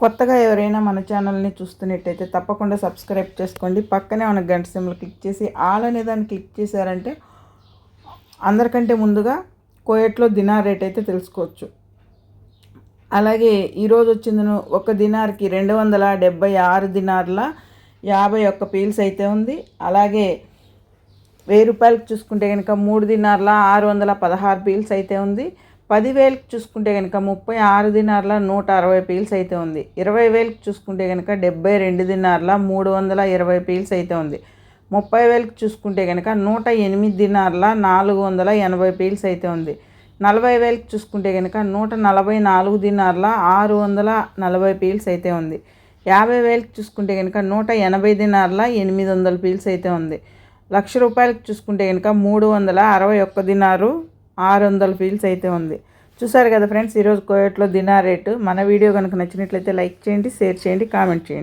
కొత్తగా ఎవరైనా మన ఛానల్ని చూస్తున్నట్టయితే తప్పకుండా సబ్స్క్రైబ్ చేసుకోండి. పక్కనే మన గంట సింబల్ క్లిక్ చేసి ఆల్ అనే దాన్ని క్లిక్ చేశారంటే అందరికంటే ముందుగా కోయట్లో దినార్ రేట్ అయితే తెలుసుకోవచ్చు. అలాగే ఈరోజు వచ్చిందను ఒక దినార్కి రెండు వందల డెబ్బై ఆరు దినార్ల యాభై ఒక్క పీల్స్ అయితే ఉంది. అలాగే వెయ్యి రూపాయలకు చూసుకుంటే కనుక మూడు దినార్ల ఆరు వందల పదహారు పీల్స్ అయితే ఉంది. పదివేలకు చూసుకుంటే కనుక ముప్పై ఆరు దినార్ల నూట అరవై పీల్స్ అయితే ఉంది. ఇరవై వేలకు చూసుకుంటే కనుక డెబ్బై రెండు దినార్ల మూడు వందల ఇరవై పీల్స్ అయితే ఉంది. ముప్పై వేలకు చూసుకుంటే కనుక నూట ఎనిమిది దినార్ల నాలుగు వందల ఎనభై పీల్స్ అయితే ఉంది. నలభై వేలకు చూసుకుంటే కనుక నూట నలభై నాలుగు దినార్ల ఆరు వందల నలభై పీల్స్ అయితే ఉంది. యాభై వేలకు చూసుకుంటే కనుక నూట ఎనభై దినార్ల ఎనిమిది వందల పీల్స్ అయితే ఉంది. లక్ష రూపాయలకు చూసుకుంటే కనుక మూడు వందల అరవై ఒక్క దినారు ఆరు వందల ఫీల్స్ అయితే ఉంది. చూసారు కదా ఫ్రెండ్స్ ఈరోజు కోయట్లో దినా రేటు. మన వీడియో కనుక నచ్చినట్లయితే లైక్ చేయండి షేర్ చేయండి కామెంట్ చేయండి.